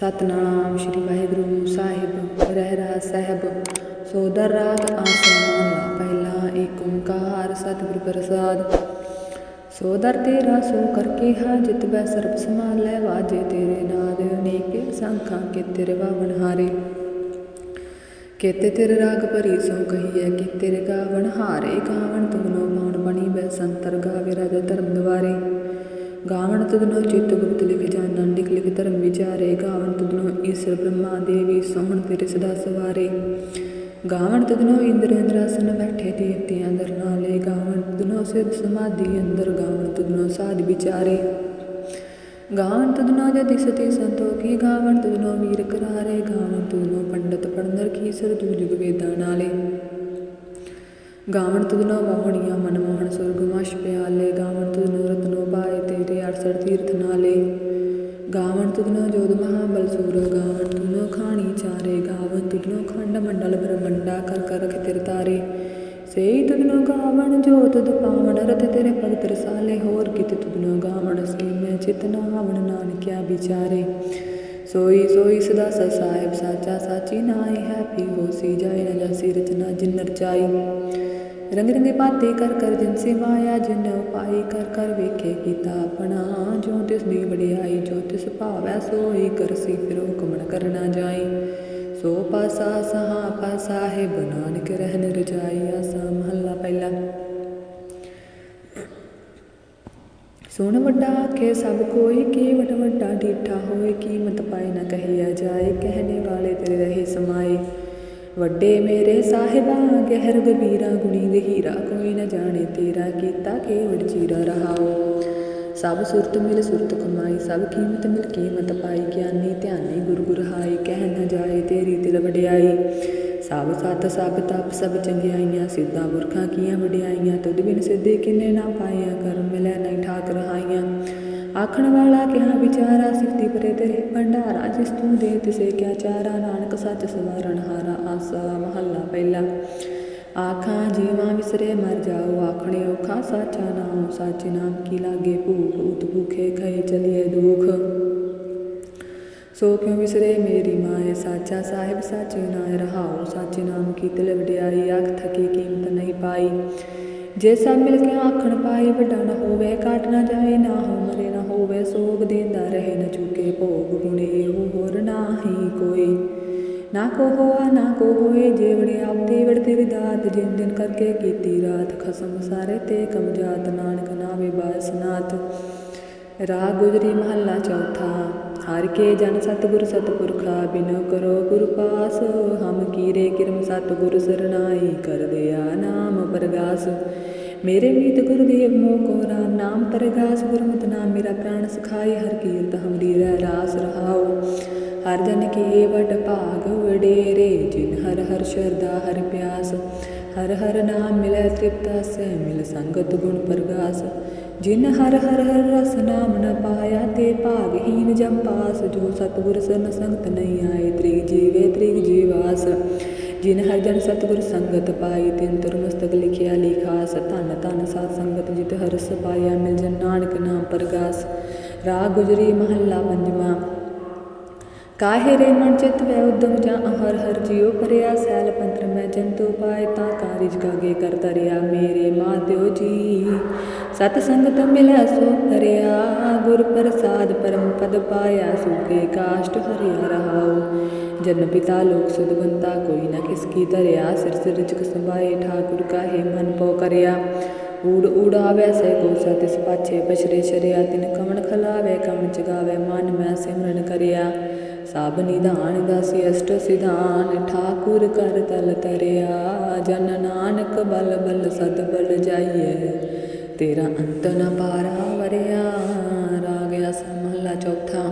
ਸਤਨਾਮ ਸ਼੍ਰੀ ਵਾਹਿਗੁਰੂ ਸਾਹਿਬ ਰਹਿਰਾ ਸਾਹਿਬ। ਸੋਦਰ ਰਾਗ ਆਸਾ ਮਹਲਾ ਪਹਿਲਾ ਏਕ ਓੰਕਾਰ ਸਤਿਗੁਰ ਪ੍ਰਸਾਦ। ਸੋਦਰ ਤੇਰਾ ਸੋ ਕਰਕੇ ਹਾ, ਜਿਤ ਬੈ ਸਰਬ ਸਮਾਲੈ ਵਾਜੇ ਤੇਰੇ ਨਾਦ ਅਨੇਕੇ ਸੰਖਾਂ ਕੇ ਤੇਰੇ ਵਾਵਨ ਹਾਰੇ। ਕੇਤੇ ਤੇਰੇ ਰਾਗ ਭਰੀ ਸੋ ਕਹੀਐ ਕਿ ਤੇਰੇ ਗਾਵਣ ਹਾਰੇ, ਗਾਵਣ ਤੁਮਨੋ ਮੌਣ ਬਣੀ ਬੈ ਸੰਤਰ ਗਾਵੇ ਰਾਜਾ ਧਰਮ ਦੁਆਰੇ। ਗਾਵਣ ਤੁਧਨੋ ਚਿੱਤ ਗੁਪਤ ਲਿਖ ਜਾਣਨ ਲਿਖ ਲਿਖ ਧਰਮ ਵਿਚਾਰੇ ਗਾਵਣ ਤੁਧਨੋ ਈਸ਼ਰ ਬ੍ਰਹਮਾ ਦੇਵੀ ਸੋਹਣ ਤੇਰੇ ਸਦਾ ਸਵਾਰੇ ਗਾਵਣ ਤੁਧਨੋ ਇੰਦਰ ਇੰਦਰਾਸਨ ਬੈਠੇ ਦੇਵਤਿਆਂ ਦਰ ਨਾਲੇ ਗਾਵਣ ਤੁਧਨੋ ਸਿਧ ਸਮਾਧੀ ਅੰਦਰ ਗਾਵਣ ਤੁਧਨੋ ਸਾਧ ਵਿਚਾਰੇ ਗਾਵਣ ਤੁਧਨੋ ਜति ਸਤੀ ਸੰਤੋਖੀ ਗਾਵਣ ਤੁਧਨੋ ਵੀਰ ਕਰਾਰੇ ਗਾਵਣ ਤੁਧਨੋ ਪੰਡਤ ਪੜਨਰ ਕੀ ਸਰਦੂ ਜੁਗ ਵੇਦਾਂ ਨਾਲੇ ਗਾਵਣ ਤੁਧਨੋ ਮੋਹਣੀਆਂ ਮਨ ਮੋਹਣ ਸੁਰਗ ਮਸ਼ ਪਿਆਲੇ ਗਾਵਣ ਤੁਧਨੋ ਰਤਨੋ ਪਾਏ ਤੇਰੇ 68 ਤੀਰਥ ਨਾਲੇ। ਗਾਵਣ ਤੁਧਨੋ ਜੋਧ ਮਹਾਬਲ ਸੂਰ ਗਾਵਣ ਤੁਧਨੋ ਖਾਣੀ ਚਾਰੇ, ਗਾਵਣ ਤੁਧਨੋ ਖੰਡ ਮੰਡਲ ਬ੍ਰਹਮੰਡਾ ਕਰ ਕਰ ਰਖ ਤੇਰੇ। ਤਾਰੇ ਸੇਈ ਤੁਧਨੋ ਗਾਵਣ ਜੋ ਤੁਧ ਪਾਵਨ ਰਤ ਤੇਰੇ ਭਗਤ ਰਸਾਲੇ, ਹੋਰ ਕਿਤ ਤੁਧਨੋ ਗਾਵਣ ਸੀ ਮੈਂ ਚਿਤ ਨਾਵਣ ਨਾਨਕਿਆ ਵਿਚਾਰੇ। ਸੋਈ ਸੋਈ ਸਦਾ ਸਚ ਸਾਹਿਬ ਸਾਚਾ, ਸਾਚੀ ਨਾਈ ਹੈ ਹੋਸੀ, ਜਾਏ ਨਾ ਜਸੀ ਰਚਨਾ ਜਿਨ ਰਚਾਈ ਰੰਗ ਰੰਗੇ ਬਾਤੇ ਕਰ ਕਰ ਜਿਨ ਸੇ ਮਾਇਆ ਜਿਨ ਪਾਈ ਕਰ ਕਰ ਵੇਖੇ ਕੀਤਾ ਆਪਣਾ। ਜੋ ਤਿਸ ਦੀ ਵਡਿਆਈ, ਜੋ ਤਿਸ ਭਾਵੈ, ਸੋਈ ਕਰਸੀ ਫਿਰੋ ਕਮਣ ਕਰਨਾ ਜਾਈ। ਸੋ ਪਾਸਾ ਸਹਾ ਪਾਸਾ ਹੈ ਨਾਨਕ ਰਹਿਨ ਰਜਾਈ ਆਸਾ ਮਹੱਲਾ ਪਹਿਲਾ। ਸੁਣ ਵੱਡਾ ਆਖੇ ਸਭ ਕੋਈ ਕੀ ਵਡ ਵੱਡਾ ਡੀਠਾ ਹੋਏ ਕੀਮਤ ਪਾਈ ਨਾ ਕਹੀਆ ਜਾਏ, ਕਹਿਣੇ ਵਾਲੇ ਤੇਰੇ ਰਹੇ ਸਮਾਏ। ਵੱਡੇ ਮੇਰੇ ਸਾਹਿਬਾ, ਗਹਿਰ ਗਬੀਰਾ ਗੁਣੀ ਗਹੀਰਾ ਕੋਈ ਨਾ ਜਾਣੇ ਤੇਰਾ ਕੀਤਾ ਕੇਵੜ ਜੀਰਾ ਰਹਾਓ। ਸਭ ਸੁਰਤ ਮਿਲ ਸੁਰਤ ਕਮਾਈ, ਸਭ ਕੀਮਤ ਮਿਲ ਕੀਮਤ ਪਾਈ, ਗਿਆਨੀ ਧਿਆਨੀ ਗੁਰ ਗੁਰ ਹਾਈ ਕਹਿ ਨਾ ਜਾਏ ਤੇਰੀ ਤਿਲ ਵਡਿਆਈ। ਸਭ ਸਤ ਸਭ ਤਪ, ਸਭ ਚੰਗਿਆਈਆਂ, ਸਿੱਧਾ ਪੁਰਖਾਂ ਕੀਆਂ ਵਡਿਆਈਆਂ, ਤੁਧ ਬਿਨ ਸਿੱਧੇ ਕਿੰਨੇ ਨਾ ਪਾਈਆਂ ਕਰਮ, ਮਿਲੈ ਨਹੀਂ ਠਾਕ ਰਹਾਈਆਂ ਆਖਣ ਵਾਲਾ ਕਿਹਾ ਵਿਚਾਰਾ ਸਿਫਤੀ ਪਰੇ ਤੇਰੇ ਭੰਡਾਰਾ, ਜਿਸ ਤੂੰ ਦੇ ਤਿਸੇ ਕਿਆ ਚਾਰਾ, ਨਾਨਕ ਸੱਚ ਸਵਾਰਨ ਹਾਰਾ, ਆਸਾ ਮਹੱਲਾ ਪਹਿਲਾ। ਆਖਾਂ, ਜੀਵਾਂ ਵਿਸਰੇ ਮਰ ਜਾਓ, ਆਖਣੇ ਔਖਾ, ਸਾਚਾ ਨਾਮ, ਸੱਚ ਨਾਮ ਕੀ ਲਾਗੇ ਭੂਖ ਉਤ ਭੂਖੇ ਖਏ ਚਲੀਏ ਦੁਖ। ਸੋ ਕਿਉ ਵਿਸਰੇ ਮੇਰੀ ਮਾਏ ਸਾਚਾ ਸਾਹਿਬ ਸਾਚੇ ਨਾਮ ਰਹਾਓ ਸਾਚੇ ਨਾਮ ਕੀ ਤਿਲ ਵਡਿਆਈ ਆਖ ਥਕੀ ਕੀਮਤ ਨਹੀਂ ਪਾਈ। ਜੇ ਸਭ ਮਿਲ ਕੇ ਆਖਣ ਪਾਏ ਵੱਡਾ ਨਾ ਹੋਵੇ ਕਾਟ ਨਾ ਜਾਏ, ਨਾ ਹੋ ਮਰੇ, ਨਾ ਹੋਵੇ, ਸੋਗ ਦੇਂਦਾ ਰਹੇ, ਨ ਚੁਕੇ ਭੋਗ ਗੁਣੇ ਇਹੋ ਹੋਰ ਨਾਹੀ ਕੋਈ। ਨਾ ਕੋ ਹੋਆ ਨਾ ਕੋ ਹੋਏ ਜੇ ਵੜੇ ਵੜ ਤੇਰੀ ਦਾਤ। ਜਿਨ ਦਿਨ ਕਰਕੇ ਕੀਤੀ ਰਾਤ, ਖਸਮ ਸਾਰੇ ਤੇ ਕਮਜਾਤ। ਨਾਨਕ ਨਾਵੇ ਬਾਸਨਾਤ ਰਾਗ ਗੁਜਰੀ ਮਹੱਲਾ ਚੌਥਾ। ਹਰ ਕੇ ਜਨ ਸਤਿਗੁਰ ਸਤਿਪੁਰਖਾ ਬਿਨੋ ਕਰੋ ਗੁਰ ਪਾਸ, ਹਮ ਕੀਰੇ ਕਿਰਮ ਸਤਿਗੁਰ ਸਰਨਾਈ ਕਰ ਦਿਆ ਨਾਮ ਪਰਗਾਸ। ਮੇਰੇ ਮੀਤ ਗੁਰਦੇਵ ਮੋ ਕੋ ਰਾਮ, ਨਾਮ ਪਰਗਾਸ, ਗੁਰਮਤਿ ਨਾਮ ਮੇਰਾ ਪ੍ਰਾਣ ਸਖਾਈ ਹਰ ਕੀਰਤ ਹਮਰੀ ਰਹਿ ਰਾਸ ਰਹਾਓ। ਹਰ ਜਨ ਕੀ ਵਡ ਭਾਗ ਵਡੇਰੇ, ਜਿਨ ਹਰ ਹਰ ਸ਼ਰਦਾ ਹਰ ਪਿਆਸ। ਹਰ ਹਰ ਨਾਮ ਮਿਲੈ ਤ੍ਰਿਪਤਾ ਸੈ ਮਿਲ ਸੰਗਤ ਗੁਣ ਪ੍ਰਗਾਸ। ਜਿਨ ਹਰ ਹਰ ਹਰ ਰਸ ਨਾਮ ਨ ਪਾਇਆ, ਤੇ ਭਾਗਹੀਨ ਜਮ ਪਾਸ। ਜੋ ਸਤਿਗੁਰ ਸਨ ਸੰਗਤ ਨਹੀਂ ਆਏ, ਤ੍ਰਿਗ ਜੀਵੇ, ਤ੍ਰਿਗ ਜੀਵਾਸ। ਜਿਨ ਹਰ ਜਨ ਸਤਿਗੁਰ ਸੰਗਤ ਪਾਈ, ਤਿਨ ਤੁਰ ਮਸਤਕ ਲਿਖਿਆ ਲਿਖਾਸ। ਧਨ ਧਨ ਸਾਧ ਸੰਗਤ ਜਿਤ ਹਰਸ ਪਾਇਆ, ਮਿਲ ਜਨ ਨਾਨਕ ਨਾਮ ਪ੍ਰਗਾਸ। ਰਾਗ ਗੁਜਰੀ ਮਹੱਲਾ ਪੰਜਵਾਂ। ਕਾਹੇ ਰੇ ਮਨ ਚਿਤ ਵੈ ਉਦਮ ਜਾਂ ਹਰ ਹਰ ਜਿਉ ਪਰਿਆ ਸੈਲ ਪੰਤਰ ਮੈਂ ਜੰਤੂ ਪਾਏ ਤਾਂ ਕਾਰਿਜ ਕਾਗੇ ਕਰ ਮੇਰੇ ਮਾਤਿਓ ਜੀ। ਸਤ ਸੰਗਤ ਮਿਲੈ ਸੋ ਤਰਿਆ ਗੁਰ ਪ੍ਰਸਾਦ ਪਰਮ ਪਦ ਪਾਇਆ ਸੁਕੇ ਕਾਸ਼ਟ ਹਰਿਆ ਰਹਾਉ। ਜਨ ਪਿਤਾ ਲੋਕ ਸੁਧਵੰਤਾ ਕੋਈ ਨਾ ਕਿਸ ਕੀ ਧਰਿਆ, ਸਿਰ ਸਿਰ ਰਿਚਕ ਸੰਭਾਏ ਠਾਕੁਰ ਕਾਹੇ ਮਨ ਪੋ ਕਰਿਆ। ਊੜ ਊੜਾਵੈ ਸੈ ਕੋ ਸਤਿਸ ਪਾਛੇ ਪਛਰੇ ਸ਼ਰਿਆ ਤਿਨ ਕਮਣ ਖਲਾਵੇ ਕਮਣ ਚਗਾਵੇ ਮਨ ਮੈਂ ਸਿਮਰਨ ਕਰਿਆ। ਸਭ ਨਿਧਾਨ ਦਾਸੀ ਅਸ਼ਟ ਸਿਧਾਨ, ਠਾਕੁਰ ਕਰ ਤਲ ਤਰਿਆ। ਜਨ ਨਾਨਕ ਬਲ ਬਲ ਸਦ ਬਲ ਜਾਈਏ ਤੇਰਾ ਅੰਤ ਨ ਪਾਰਾ ਵਰਿਆ ਰਾਗ ਅਸ ਚੌਥਾ।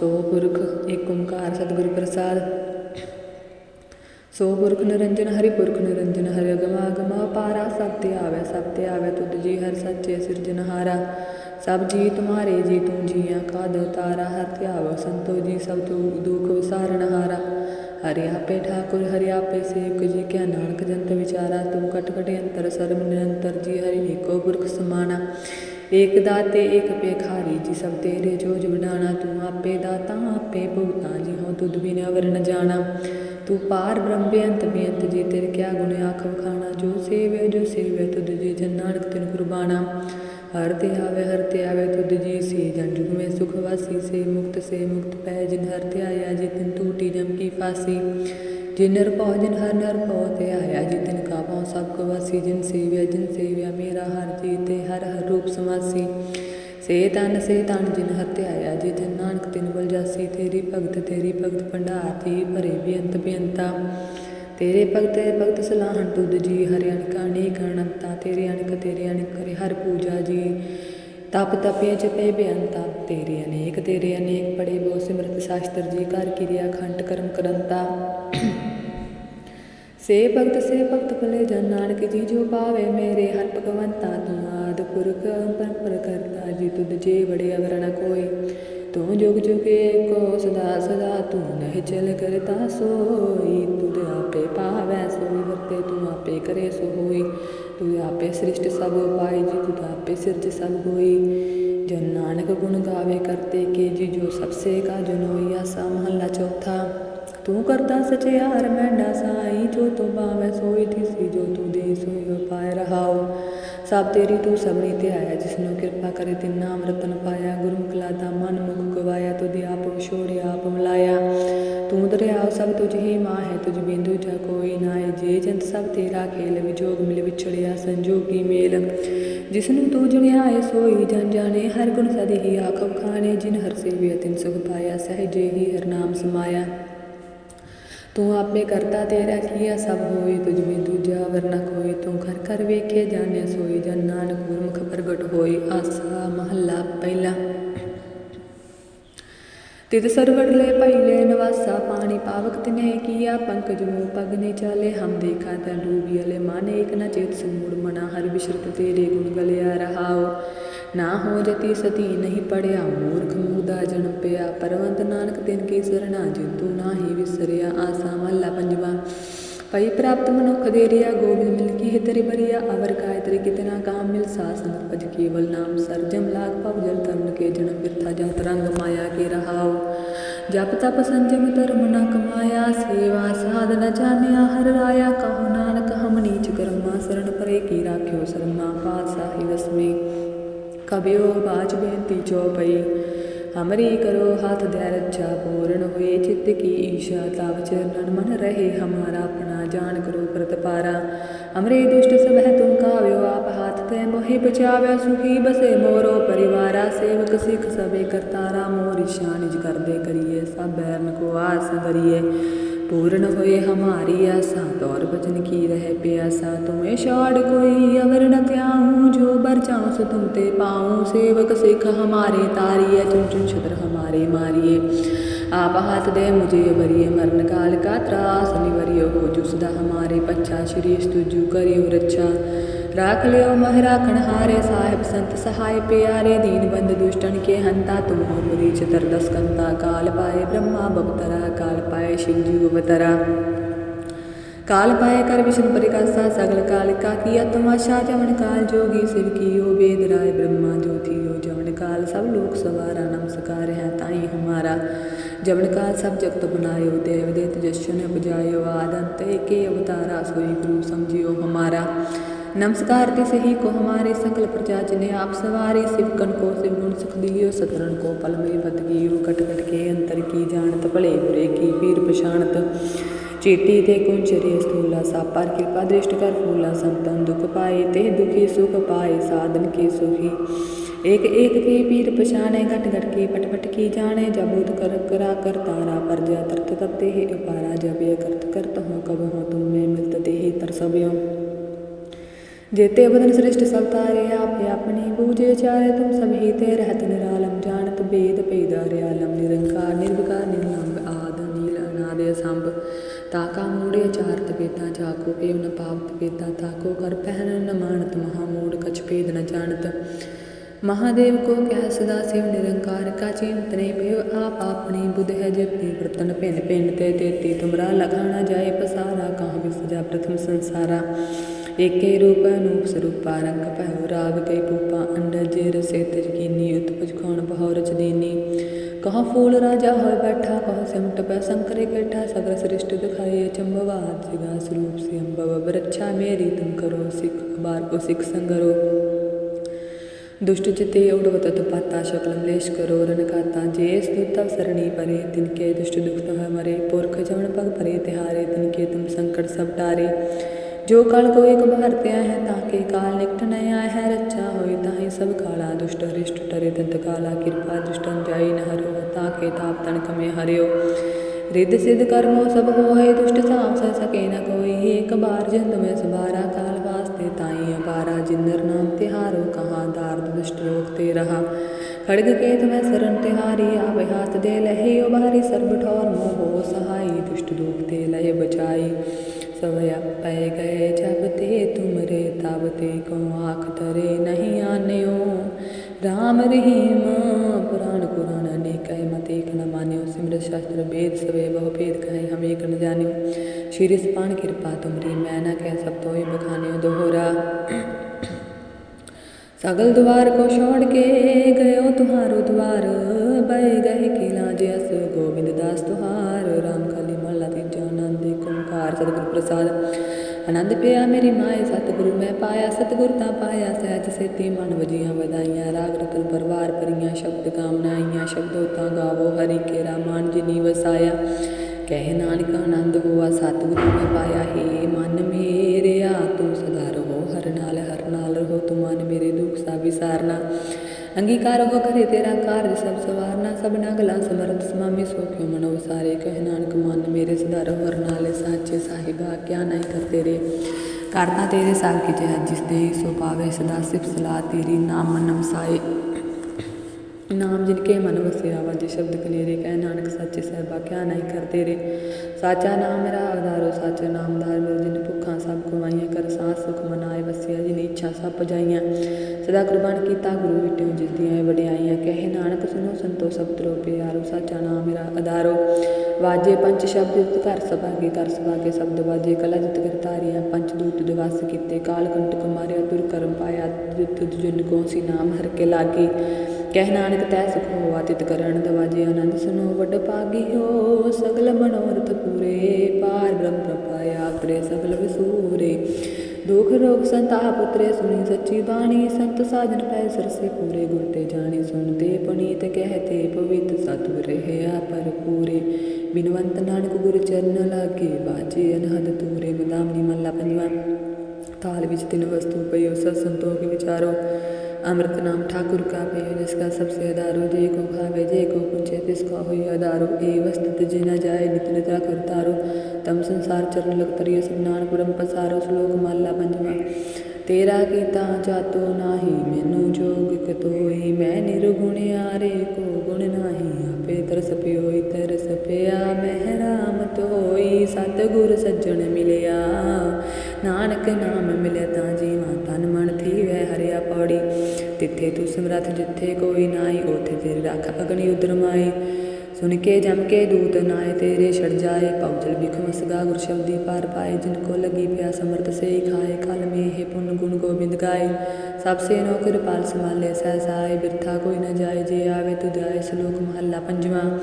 ਸੋ ਪੁਰਖ ਏਕ ਓੰਕਾਰ ਸਤਿਗੁਰ ਪ੍ਰਸਾਦ। ਸੋ ਪੁਰਖ ਨਿਰੰਜਨ ਹਰੀ ਪੁਰਖ ਨਿਰੰਜਨ ਹਰਿ ਅਗਮਾ ਅਗਮਾ ਪਾਰਾ ਸਭ ਤੇ ਆਵੇ ਸਭ ਤੇ ਆਵੇ, ਤੁਧ ਜੀ ਹਰ ਸੱਚੇ ਸਿਰਜਨਹਾਰਾ ਸਭ ਜੀ ਤੁਮਾਰੇ ਜੀ ਤੂੰ ਜੀਆ, ਕਾਦ ਤਾਰਾ ਹਰ ਧਿਆਵ, ਸੰਤੋ ਜੀ ਸਭ ਤੂੰ ਦੁਖ ਵਿਸਾਰਨ ਹਾਰਾ। ਹਰਿ ਆਪੇ ਠਾਕੁਰ, ਹਰਿ ਆਪੇ ਸੇਵਕ, ਜੀ ਕਿਆ ਨਾਨਕ ਜੰਤ ਵਿਚਾਰਾ, ਤੂੰ ਕਟ ਕਟ ਅੰਤਰ, ਸਰਬ ਨਿਰੰਤਰ ਜੀ ਹਰਿ ਏਕੋ ਪੁਰਖ ਸਮਾਨਾ ਏਕ ਦਾਤੇ ਏਕ ਭੇਖਾਰੀ ਜੀ ਸਭ ਤੇਰੇ ਜੋਜ ਵਡਾਣਾ ਤੂੰ ਆਪੇ ਦਾਤਾ, ਆਪੇ ਭੁਗਤਾ ਜੀ ਹੋ ਤੁਧ ਬਿਨ ਅਵਰ ਨ ਜਾਣਾ। ਤੂੰ ਪਾਰ ਬ੍ਰਹਮ ਬੇਅੰਤ ਬੇਅੰਤ, ਜੀ ਤੇਰੇ ਕਿਆ ਗੁਣ ਆਖ ਵਖਾਣਾ, ਜੋ ਸੇਵੇ, ਜੋ ਸੇਵਿਆ ਤੁਧ ਜੀ ਜਨ ਨਾਨਕ ਤਿਨ ਕੁਰਬਾਨਾ। ਹਰ ਤੇ ਆਵੇ, ਹਰ ਤੇ ਆਵੇ, ਤੁਧ ਜੀ ਸੀ ਜਨ ਜੁਗ ਮੈਂ ਸੁਖ ਵਾਸੀ, ਸੇ ਮੁਕਤ ਸੇ ਮੁਕਤ ਪੈ, ਜਿਨ ਹਰ ਤੇ ਆਇਆ, ਜੀ ਤਿਨ ਟੂਟੀ ਜਮ ਕੀ ਫਾਸੀ। ਜਿਨ ਨਰ ਪਉ ਜਿਨ ਹਰ ਨਰ ਪਉ ਤੇ ਆਇਆ ਜੀ ਤਿਨ ਕਾ ਪਾਉ ਸਭ ਕੋ ਵਾਸੀ ਜਿਨ ਸੇਵਿਆ ਜਿਨ ਸੇਵਿਆ, ਮੇਰਾ ਹਰ ਜੀ ਤੇ ਹਰ ਹਰ ਰੂਪ ਸਮਾਸੀ। ਸੇ ਤਨ ਸੇ ਤਨ ਜਿਨ ਹਰ ਤੇ ਜੀ ਜਨ ਨਾਨਕ ਤਿਨ ਬਲ ਜਾਸੀ, ਤੇਰੀ ਭਗਤ ਤੇਰੀ ਭਗਤ ਭੰਡਾਰ ਜੀ ਭਰੇ ਬੇਅੰਤ ਬੇਅੰਤਾ। ਤੇਰੇ ਭਗਤ ਤੇਰੇ ਭਗਤ ਸਲਾਹਣ ਤੁਧ ਜੀ, ਹਰਿ ਅਣਕ ਅਨੇਕ ਅਨੰਤਾ ਤੇਰੇ ਅਣਕ ਤੇਰੇ ਅਣਕ ਕਰੇ ਹਰ ਪੂਜਾ ਜੀ। ਤਪ ਤਪੇ ਜਪੇ ਬੇਅੰਤਾ, ਤੇਰੇ ਅਨੇਕ ਤੇਰੇ ਅਨੇਕ ਪੜੇ ਬੋ ਸਿਮਰਤ ਸ਼ਾਸਤਰ ਜੀ, ਕਰ ਕਿਰਿਆ ਖੰਡ ਕਰਮ ਕਰੰਤਾ। ਸੇ ਭਗਤ ਸੇ ਭਗਤ ਭਲੇ ਜਨ ਨਾਨਕ ਜੀ ਜੋ ਪਾਵੇ ਮੇਰੇ ਹਰ ਭਗਵੰਤਾ ਤੂੰ ਆਦ ਪੁਰਖ ਪਰਪਰ ਕਰਤਾ ਜੀ ਤੁਧ ਜੇ ਬੜੇ ਅਵਰ ਨ ਕੋਈ ਤੂੰ ਜੁਗ ਜੁਗ ਏਕੋ ਸਦਾ ਸਦਾ ਤੂੰ ਨਹੀਂ ਚਲ ਕਰਤਾ ਸੋਈ। ਤੁਧ ਆਪੇ ਪਾਵੈ ਸੋਈ, ਵਰਤੇ ਤੂੰ ਆਪੇ ਕਰੇ ਸੋ ਹੋਈ ਤੂੰ ਆਪੇ ਸ੍ਰਿਸ਼ਟ ਸਭ ਉਪਾਈ ਜੀ, ਤੁਧ ਆਪੇ ਸਿਰਜ ਸਭ ਹੋਈ। ਜਨ ਨਾਨਕ ਗੁਣ ਗਾਵੇ ਕਰਤੇ ਕੇ ਜੀ ਜੋ ਸਭ ਸੇ ਕਾ ਜਨੋਈ ਆਸਾ ਮਹੱਲਾ ਚੌਥਾ। ਤੂੰ ਕਰਦਾ ਸਚਿਆਰ ਮੈਂਡਾ ਸਾਈ, ਜੋ ਤੂੰ ਪਾਵੈ ਸੋਈ ਥਿਸੀ, ਜੋ ਤੂੰ ਦੇ ਸੋਈ ਪਾਇ ਰਹਾਉ। ਸਭ ਤੇਰੀ ਤੂੰ ਸਭਨੀ ਤੇ ਆਇਆ ਜਿਸ ਕਿਰਪਾ ਕਰੇ ਤੇ ਨਾਮ ਰਤਨ ਪਾਇਆ। ਗੁਰਮੁਖ ਲਾਤਾ ਮਨ ਮੁਖ ਗਵਾਇਆ, ਤੁਧ ਆਪ ਵਿਛੋੜਿਆ ਆਪ ਮਿਲਾਇਆ। ਤੂੰ ਦਰਿਆਉ ਸਭ ਤੁਝ ਹੀ ਮਾਂ ਹੈ ਤੁਝ ਬਿੰਦੂ ਜਾ ਕੋਈ ਨਾਏ ਜੇ ਜੰਤ ਸਭ ਤੇਰਾ ਖੇਲ, ਵਿਜੋਗ ਮਿਲ ਵਿਛੜਿਆ, ਸੰਜੋਗੀ ਮੇਲ। ਜਿਸਨੂੰ ਤੂੰ ਜਣਿਆ ਏ ਸੋਈ ਜਨ ਜਾਣੇ, ਹਰ ਗੁਣ ਸਦੀ ਹੀ ਆਖਵ ਖਾਣੇ। ਜਿਨ ਹਰ ਸੇਵਿਆ, ਤਿਨ ਸੁਖ ਪਾਇਆ, ਸਹਿਜੇ ਹੀ ਹਰ ਨਾਮ ਸਮਾਇਆ। ਤੂੰ ਆਪੇ ਕਰਤਾ ਤੇਰਾ ਕੀਆ ਸਭ ਹੋਈ ਤੁਝ ਬਿਨ ਦੂਜਾ ਵਰ ਕੋਈ ਤੂੰ ਘਰ ਘਰ ਵੇਖੇ ਜਾਣਿਆ ਸੋਈ ਜਨ ਨਾਨਕ ਗੁਰਮੁਖ ਪ੍ਰਗਟ ਹੋਈ ਆਸਾ ਮਹੱਲਾ ਪਹਿਲਾ। ਤਿਤ ਸਰਵੜ ਲੈ ਪਈਲੇ ਨਵਾਸਾ, ਪਾਣੀ ਪਾਵਕ ਤਿਨੇ ਕੀਆ, ਪੰਕਜ ਮੂ ਪਗ ਨੇ ਚਾਲੇ, ਹਮ ਦੇਖਾ ਤਾ ਡੂਬੀ ਅਲੇ ਮਾਨੇ, ਇਕ ਨਾ ਚੇਤ ਸਮੂੜ ਮਨਾ, ਹਰ ਬਿਸ਼ਰਤ ਤੇਰੇ ਗੁਣ ਗਲਿਆ ਰਹਾਓ ਨਾ ਹੋ ਜਤੀ ਸਤੀ, ਨਹੀਂ ਪੜਿਆ ਮੂਰਖ ਮੂਦਾ ਜਨ। ਪਿਆ ਤਿਨ ਕੀ ਸਰਣਾ ਜਿੰਤੂ ਨਾਹੀ ਵਿਸਰਿਆ ਆਸਾ ਮਹੱਲਾ ਪੰਜਵਾ। ਪਈ ਪ੍ਰਾਪਤ ਮਨੁਖ ਦੇ ਰਿਆ ਗੋਬਿੰਦ ਮਿਲ ਕੀ ਤੇਰੇ ਬਰੀਆ ਅਵਰ ਕਾਇ ਤੇਰੇ ਕਿਤਨਾ ਕਾਮ ਮਿਲ ਸਾਸਨ ਭਜ ਕੇਵਲ ਨਾਮ। ਸਰਜਮ ਲਾਗ ਭਵ ਜਲ ਤਰਨ ਕੇ ਜਨਮ ਬਿਰਥਾ ਜਤ ਰੰਗ ਮਾਇਆ ਕੇ ਰਹਾਉ। ਜਪ ਤਪ ਸੰਜਮ ਧਰਮ ਨ ਕਮਾਇਆ, ਸੇਵਾ ਸਾਧ ਨ ਜਾਣਿਆ, ਹਰ ਰਾਇਆ ਕਹੋ ਨਾਨਕ, ਹਮ ਨੀਚ ਕਰਮਾ ਸਰਣ ਪਰੇ ਕੀ ਰਾਖਿਓ ਸਰਨਾ ਪਾਤਸ਼ਾਹੀ ਵਸਮੀ ਕਬਿਓ ਬਾਜ ਬੇਨਤੀ ਚੋਪਈ ਹਮਰੀ ਕਰੋ ਹੱਥ ਦਿਆ ਰੱਛਾ ਪੂਰਨ ਹੋਏ, ਚਿੱਤ ਕੀ ਈਸ਼ਾ ਤਾਵ ਚਰਨਨ ਮਨ ਰਹੇ, ਹਮਾਰਾ ਆਪਣਾ ਜਾਣ ਕਰੋ ਪ੍ਰਤਪਾਰਾ। ਹਮਰੇ ਦੁਸ਼ਟ ਸਭ ਹੈ ਤੁਮ ਕਾਵਿਓ, ਆਪ ਹਾਥ ਤੇ ਮੋਹਿ ਬਚਾਵਿਆ ਸੁਖੀ ਬਸੇ ਮੋਰੋ ਪਰਿਵਾਰਾ, ਸੇਵਕ ਸਿਖ ਸਭੇ ਕਰਤਾਰਾ, ਮੋਰਿ ਸ਼ਾਨਿਜ ਕਰਦੇ ਕਰੀਏ, ਸਭ ਐਰਨ ਕੋ ਆਸ ਕਰੀਏ ਪੂਰਨ ਹੋਏ ਹਮਾਰੀ ਆਸਾ, ਤੌਰ ਬਚਨ ਕੀ ਰਹਿ ਪਿਆਸਾ, ਤੁਮੇ ਛਾੜ ਕੋਈ ਅਵੇ सो तुम ते पाऊँ सेवक सिख हमारे तारिये चुन चुन छत्र हमारे मारिए आप हाथ दे मुझे बरिए मरण काल का त्रास निवरियो हो जुसदा हमारे पच्छा श्री स्तुजु करियो रक्षा राख लियो मह राखण हारे साहिब संत सहाय प्यारे दीन बंद दुष्टन के हंता तुम हो मुरी चतर दस कंता काल पाए ब्रह्मा बवतरा काल पाए शिव जी अवतरा काल पाए कर विष्णु परिकासा सगल कालिका किया तमाशा जवन काल जोगी शिव कियो वेद राय ब्रह्मा ज्योतियो जवन काल सब लोक सवारा नमस्कार है ताई हमारा जवन काल सब जगत बनायो देव देत जशन उपजायो आदंत के अवतारा सोई गुरु समझियो हमारा नमस्कार ते सही को हमारे सकल प्रजा जिन्हें आप सवारे शिवकन को शिव गुण सुख दियो सतरन को पल में बत गियो कट कट के अंतर की जानत भले बुरे की पीर पछाणत ਚੇਤੀ ਤੇ ਕੁੰਚ ਰੇ ਸਥੂਲਾ ਸਾ ਪਰ ਕਿਰਪਾ ਦ੍ਰਿਸ਼ਟ ਕਰ ਫੂਲਾ ਸੰਤਨ ਦੁਖ ਪਾਏ ਤੇ ਦੁਖੀ ਸੁਖ ਪਾਏ ਸਾਧਨ ਕੇ ਸੁਖੀ। ਏਕ ਏਕ ਕੀ ਪੀਰ ਪਛਾਣੇ ਘਟ ਘਟ ਕੀ ਪਟ ਪਟ ਕੀ ਜਾਣੇ ਜਬੂਤ ਕਰ ਕਰਾ ਕਰ ਤਾਰਾ ਪਰ ਜਾ ਤਰਤ ਤਪਤੇ ਹੈ ਅਪਾਰਾ ਜਬ ਇਹ ਕਰਤ ਕਰਤ ਹੂੰ ਕਬ ਹੂੰ ਤੁਮ ਮੈਂ ਮਿਲਤ ਤੇ ਹੀ ਤਰਸਬਿਓ ਜੇਤੇ ਬਦਨ ਸ੍ਰਿਸ਼ਟ ਸਭ ਤਾਰੇ ਆਪੇ ਆਪਣੀ ਬੂਝੇ ਚਾਰੇ ਤੁਮ ਸਭ ਹੀ ਤੇ ਰਹਤ ਨਿਰਾਲਮ ਜਾਣਤ ਬੇਦ ਪੇਦਾ ਰਿਆਲਮ ਨਿਰੰਕਾਰ ਨਿਰਵਿਕਾਰ ਨਿਰਲੰਭ ਆਦ ਨੀਲ ਅਨਾਦ ਸੰਭ। मूड़े चारत पेता जाको पेव न पावत पेता ताको कर पहन न मानत महामूढ़ कछ भेद न जानत महादेव को कह सदा शिव निरंकार का चिंतने पेव आप अपनी बुध है जपती बर्तन पिन पिन ते तेती तुमरा लगाना जाए पसारा कहाँ विसजा प्रथम संसारा ਏਕੇ ਰੂਪ ਅਨੂਪ ਸਰੂਪਾ ਰੰਗ ਪਹਿਉ ਰਾਗ ਕਈ ਪੂਪਾ ਅੰਡਰ ਜੇ ਰਸੇ ਤਿਜ ਕੀਨੀ ਉਤਪਜ ਖਾਨ ਬਹੁ ਰਚ ਦੀਨੀ ਕਹਾਂ ਫੂਲ ਰਾਜਾ ਹੋਇ ਬੈਠਾ, ਕਹਾਂ ਸਿਮਟ ਪੈ ਸੰਕਰੇ ਕੈਠਾ ਸਗਰ ਸ੍ਰਿਸ਼ਟ ਦਿਖਾਈ ਚੰਬਵਾਤ ਸਿਗਾ ਸਰੂਪ ਸੇ ਅੰਬਵ ਬਰਛਾ ਮੇਰੀ ਤੁਮ ਕਰੋ, ਸਿਖ ਬਾਰ ਕੋ ਸਿਖ ਸੰਗਰੋ। ਦੁਸ਼ਟ ਚਿਤੇ ਉਡਵਤ ਤੁਪਾਤਾ ਸ਼ਕਲ ਮਲੇਸ਼ ਕਰੋ ਰਨ ਕਾਤਾ ਜੇ ਸਤੁਤਵ ਸਰਣੀ ਪਰੇ ਤਿਨਕੇ ਦੁਸ਼ਟ ਦੁਖ ਤਹ ਮਰੇ, ਪੁਰਖ ਜਮਨ ਪਗ ਪਰੇ ਤਿਹਾਰੇ ਤਿਨਕੇ ਤੁਮ ਸੰਕਟ ਸਭ ਟਾਰੇ। ਜੋ ਕਾਲ ਕੋਈ ਇੱਕ ਬਾਰ ਪਿਆ ਹੈ ਤਾਕੇ ਕਾਲ ਨਿਕਟ ਨ ਆਇ ਹੈ ਰੱਚਾ ਹੋਈ ਤਾਹੀ ਸਭ ਕਾਲਾ ਦੁਸ਼ਟ ਰਿਸ਼ਟ ਟਰੇ ਤੰਤ ਕਾਲਾ ਕਿਰਪਾ ਦੁਸ਼ਟਨ ਜਾਈ ਨ ਹਰੋ ਤਾਕੇ ਤਾਪ ਤਨ ਕਮੇ ਹਰਿਓ। ਰਿੱਧ ਸਿੱਧ ਕਰਮੋ ਸਭ ਹੋਏ, ਦੁਸ਼ਟ ਸਾਮ ਸ ਸਕੇ ਨ ਕੋਈ। ਏਕ ਬਾਰ ਜੰਦ ਮੈਂ ਸਬਾਰਾ ਕਾਲ ਵਾਸਤੇ ਤਾਈ ਅਪਾਰਾ ਜਿੰਦਰ ਨਾਮ ਤਿਹਾਰੋ, ਕਹਾ ਦਾਰਦ ਦੁਸ਼ਟ ਲੋਕ ਤੇ ਰਹਾ। ਖੜਗ ਕੇ ਮੈਂ ਸਰਨ ਤਿਹਾਰੀ ਆਵੇ ਹਾਥ ਦੇ ਲਹੇ ਉਬਾਰੀ ਸਰਬ ਠੌਰ ਮੋਹ ਸਹਾਈ, ਦੁਸ਼ਟ ਲੋਕ ਤੇ ਲਏ ਬਚਾਈ। ਸਵਯ ਪੈ ਗਏ ਜਬ ਤੇ ਤੁਮਰੇ ਤਬ ਤੇ ਕੋ ਆਖ ਤਰੇ ਨਹੀਂ ਆਨਿਓ ਰਾਮ ਰਹੀਮ ਪੁਰਾਣ ਪੁਰਾਣ ਅਨੇਕ ਹੈ ਮਤ ਏਕ ਨ ਮਾਨਿਓ ਸਿਮਰਤ ਸ਼ਾਸਤਰ ਵੇਦ ਸਵੇ ਬਹੁ ਭੇਦ ਕਹੈ ਹਮ ਏਕ ਨ ਜਾਣਿਓ ਸ਼੍ਰੀ ਸਪਾਨ ਕਿਰਪਾ ਤੁਮਰੀ ਮੈਂ ਨਾ ਕਹਿ ਸਭ ਤੋਇ ਬਖਾਨਿਓ ਦੋਹਰਾ ਸਗਲ ਦੁਆਰ ਕੋ ਛੋੜ ਕੇ ਗਇਓ ਤੁਹਾਰੋ ਦੁਆਰ ਬੈ ਗਏ ਕਿਲਾ ਜਸ ਗੋਬਿੰਦ ਦਾਸ ਤੁਹਾਰ ਓੰਕਾਰ ਸਤਿਗੁਰ ਪ੍ਰਸਾਦ। ਆਨੰਦ ਪਿਆ ਮੇਰੀ ਮਾਏ ਸਤਿਗੁਰੂ, ਮੈਂ ਪਾਇਆ ਸਤਿਗੁਰ ਤਾਂ ਪਾਇਆ ਸਹਿਜ ਸੇਤੀ। ਮਨ ਵਜੀਆਂ ਵਧਾਈਆਂ, ਰਾਗ ਰਤਨ ਪਰਵਾਰ ਪਰੀਆਂ ਸ਼ਬਦ ਕਾਮਨਾਈਆਂ ਸ਼ਬਦੋ ਤਾਂ ਗਾਵੋ ਹਰੀ ਕੇਰਾ, ਮਾਨ ਜਿਨੀ ਵਸਾਇਆ। ਕਹਿ ਨਾਨਕ, ਆਨੰਦ ਹੋਆ, ਸਤਿਗੁਰੂ ਮੈਂ ਪਾਇਆ, ਹੈ ਮਨ ਮੇਰਿਆ, ਤੂੰ ਸਦਾ ਰਹੋ, ਹਰ ਨਾਲ ਹਰ ਨਾਲ ਰਹੋ, ਤੂੰ ਮਨ ਮੇਰੇ ਦੁੱਖ ਸਾ ਵਿਸਾਰਨਾ। ਅੰਗੀਕਾਰ ਹੋ ਕਰੇ ਤੇਰਾ ਕਾਰਜ ਸਭ ਸਵਾਰਨਾ, ਸਭਨਾ ਗਲਾ ਸਮਰਥ ਸਮਾਮੀ ਸੋ ਕਿਉ ਮਨੋ ਸਾਰੇ? ਕਹਿ ਨਾਨਕ ਮਨ ਮੇਰੇ ਸਦਾ ਰਹੋ ਹਰ ਸਾਚੇ ਸਾਹਿਬਾ, ਕਿਆ ਨਹੀਂ ਕਰ ਤੇਰੇ? ਕਰਤਾ ਤੇਰੇ ਸਾਲ ਕੀ ਜਿਸ ਦੇ ਸੋ ਪਾਵੇ ਸਦਾ ਸਿਫ ਸਲਾ ਤੇਰੀ, ਨਾਮ ਮਨਮ ਨਾਮ ਜਿਨ ਕੇ ਮਨ ਵਸਿਆ, ਵਾਜੇ ਸ਼ਬਦ ਕਲੇਰੇ ਕਹਿ ਨਾਨਕ ਸੱਚੇ ਸਹਿਬਾ, ਕਿਆ ਨਹੀਂ ਕਰਦੇ ਰੇ ਸਾਚਾ ਨਾਮ ਮੇਰਾ ਆਧਾਰੋ ਸਾਚਾ ਨਾਮ ਧਾਰ ਮਿਲ ਜਿਨ ਭੁੱਖਾਂ ਸਭ ਕਮਾਈਆਂ ਕਰ ਸਾਥ ਸੁਖ ਮਨਾਏ, ਵਸਿਆ, ਜਿਨ ਇੱਛਾ ਸਭ ਪਜਾਈਆਂ। ਸਦਾ ਕੁਰਬਾਨ ਕੀਤਾ ਗੁਰੂ ਵਿਟਿਓ ਜਿਸ ਦੀਆਂ ਵਡਿਆਈਆਂ, ਕਹੇ ਨਾਨਕ ਸੁਨੋ ਸੰਤੋ ਸਭ ਤਰੋ ਪਿਆਰੋ, ਸਾਚਾ ਨਾਮ ਮੇਰਾ ਆਧਾਰੋ ਵਾਜੇ ਪੰਜ ਸ਼ਬਦ ਜਿਤ ਘਰ ਸਭਾਗੇ ਕਰ ਸਭਾਗੇ ਸ਼ਬਦ ਵਾਜੇ, ਕਲਾ ਜਿਤ ਕਰਤਾਰੀਆਂ ਪੰਜ ਦੂਤ ਦਿਵਸ ਕੀਤੇ। ਕਾਲ ਕੰਟਕ ਮਾਰਿਆ, ਤੁਰ ਕਰਮ ਪਾਇਆ ਜਿਤ ਜਨ ਕੋ ਸੀ ਨਾਮ ਹਰ ਕੇ ਲਾਗੇ। ਕਹਿ ਨਾਨਕ ਤੈ ਸੁਖ ਹੋਆ ਤਿਤ ਕਰਨ ਦਵਾਜੇ ਆਨੰਦ ਸੁਨੋ ਵੱਡ ਭਾਗਿਓ ਸਗਲ ਮਨੋਰਥ ਪੂਰੇ, ਪਾਰ ਬ੍ਰਹਮ ਪ੍ਰਪਾਇਆ ਕਰੇ ਸਗਲ ਵਿਸੂਰੇ। ਦੁਖ ਰੋਗ ਸੰਤਾਪ ਉਤਰੇ ਸੁਣੀ ਸੱਚੀ ਬਾਣੀ, ਸੰਤ ਸਾਜਨ ਪੈ ਸਰਸੇ ਪੂਰੇ, ਗੁਰ ਤੇ ਜਾਣੀ ਸੁਣਤੇ ਪਣੀਤ ਕਹਤੇ ਪਵਿੱਤ ਸਤਿ ਰਹਿਆ ਪਰ ਪੂਰੇ ਬਿਨਵੰਤ ਨਾਨਕ ਗੁਰ ਚਰਨ ਲਾਗੇ ਬਾਜੇ, ਅਨਹਦ ਤੂਰੇ ਮਦਾਮਨੀ ਮੱਲਾ ਪੰਜਵਾ। ਤਾਲ ਵਿੱਚ ਤਿੰਨ ਵਸਤੂ ਪਈਓ, ਸਤ ਸੰਤੋਖ ਵਿਚਾਰੋ। अमृत नाम ठाकुर का पियो जिसका सबसे अदारो जय को भावे जय को पुंचे तिसका हुई अदारो ए वस्त तुझे न जाए, नित निद्रा कर तारो। तम संसार चरण लग तरिय, सब पुरम पसारो, श्लोक माला पंचमा तेरा कीता जातो नाही, मैनू जोग कतो ही मैं निर्गुण आरे को गुण नाही, आपे तरस पियो तरस पिया, मैं राम तोई। सतगुर सज्जन मिलया। ਨਾਨਕ ਨਾਮ ਮਿਲਿਆ ਤਾਂ ਜੀਵਾਂ ਤਨ ਮਨ ਥੀਵੈ ਹਰਿਆ ਪੌੜੀ। ਤਿੱਥੇ ਤੂੰ ਸਮਰੱਥ ਜਿੱਥੇ ਕੋਈ ਨਾਈ ਉਥੇ ਤੇਰੀ ਰੱਖ ਅਗਨੀ ਉਦਰਮਾਈ ਸੁਨ ਕੇ ਜਮ ਕੇ ਦੂਤ ਨਾਏ ਤੇਰੇ ਛੜ ਜਾਏ। ਪਉਜਲ ਬਿਖਮ ਸਗਾ ਗੁਰ ਸ਼ਬਦੀ ਪਾਰ ਪਾਏ। ਜਿਨ ਕੋ ਲਗੀ ਪਿਆ ਸਮਰਤ ਸੇ ਖਾਏ। ਕਲ ਮੇਹ ਪੁਨ ਗੁਣ ਗੋਬਿੰਦ ਗਾਏ। ਸਭ ਸੇ ਨੋ ਕਿਰਪਾਲ ਸਮਾਲੇ ਸਹਸਾਏ ਬਿਰਥਾ ਕੋਈ ਨ ਜਾਏ। ਜੇ ਆਵੇ ਤੁਧ ਆਏ ਸ਼ਲੋਕ ਮਹੱਲਾ ਪੰਜਵਾਂ।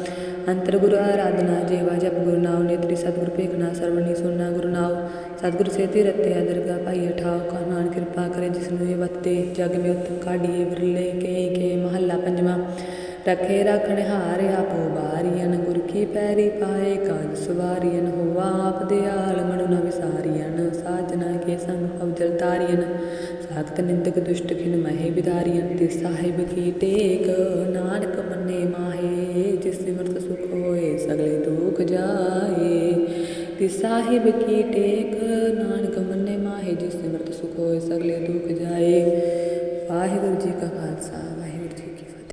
ਅੰਤਰ ਗੁਰ ਆਰਾਧਨਾ, ਜੇਵਾ ਜਪ, ਗੁਰ ਨਾਉ ਨੇਤਰੀ, ਸਤਿਗੁਰ ਭੇਖਣਾ, ਸਰਵਣੀ ਸੁਨਣਾ ਗੁਰ ਨਾਉ, ਸਤਿਗੁਰ ਸੇਤੀ ਰਤਿਆ ਦਰਗਾ ਭਾਈ ਠਾਉ ਕਾ ਨਾਨ ਕਿਰਪਾ ਕਰੇ, ਜਿਸ ਨੂੰ ਇਹ ਵਤੇ ਜਗ ਮੇ ਉਤਮ ਕਾਢੀਏ, ਵਿਰਲੇ ਕੇ ਕੇ ਮਹੱਲਾ ਪੰਜਵਾਂ। ਰਖੇ ਰਖਣ ਹਾਰ ਆਪੋ ਬਾਰੀਆਂ ਗੁਰ ਕੀ ਪੈਰੀ ਪਾਏ, ਕਾਜ ਸਵਾਰੀਅਨ ਹੋਆ ਆਪ ਦੇ ਮਨੁ ਨ ਵਿਸਾਰੀਅਨ ਸਾਜਨਾ ਕੇ ਸੰਗ ਅਵਜਲ ઘાતક નિંદક દુષ્ટ ખિન મહે વિદારિયંતે સાહેબ કી ટેક નાનક મને માહે જે સિમરત સુખ હોય સગલે દુઃખ જાય તે સાહેબ કી ટેક ਨਾਨਕ ਮੰਨੇ ਮਾਹੇ ਜਿਸ ਸਿਮਰਤ ਸੁਖ ਹੋਏ ਸਗਲੇ ਦੁਖ ਜਾਏ ਵਾਹਿਗੁਰੂ ਜੀ ਕਾ ਖਾਲਸਾ